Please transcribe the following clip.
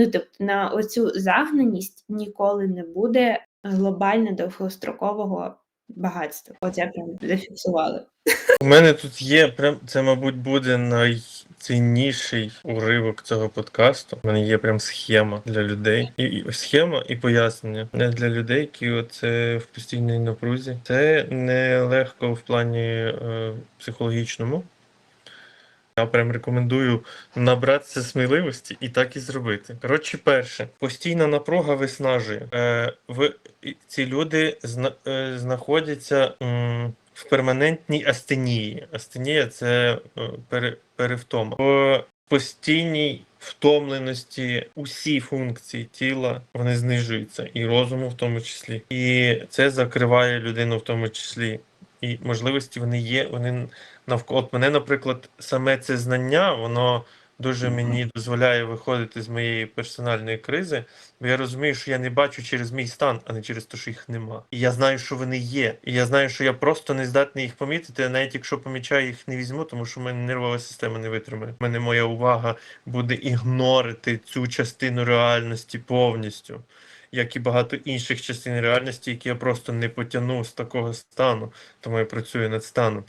Ну, тобто, на оцю загнаність ніколи не буде глобально довгострокового багатства. Оце прям зафіксували. У мене тут є прям це, мабуть, буде найцінніший уривок цього подкасту. У мене є прям схема для людей. І, і схема і пояснення не для людей, які оце в постійній напрузі. Це не легко в плані е, психологічному. Я прям рекомендую набратися сміливості і так і зробити. Коротше, перше, постійна напруга виснажує. Е, в, ці люди зна, е, знаходяться м, в перманентній астенії. Астенія це е, пере, перевтома. В постійній втомленості усі функції тіла вони знижуються, і розуму в тому числі. І це закриває людину в тому числі. І можливості вони є, вони навколо От мене, наприклад, саме це знання, воно дуже мені дозволяє виходити з моєї персональної кризи, бо я розумію, що я не бачу через мій стан, а не через те, що їх нема. І я знаю, що вони є. І я знаю, що я просто не здатний їх помітити, а навіть якщо помічаю, їх не візьму, тому що в мене нервова система не витримає. У мене моя увага буде ігнорити цю частину реальності повністю. Як і багато інших частин реальності, які я просто не потягну з такого стану, тому я працюю над станом.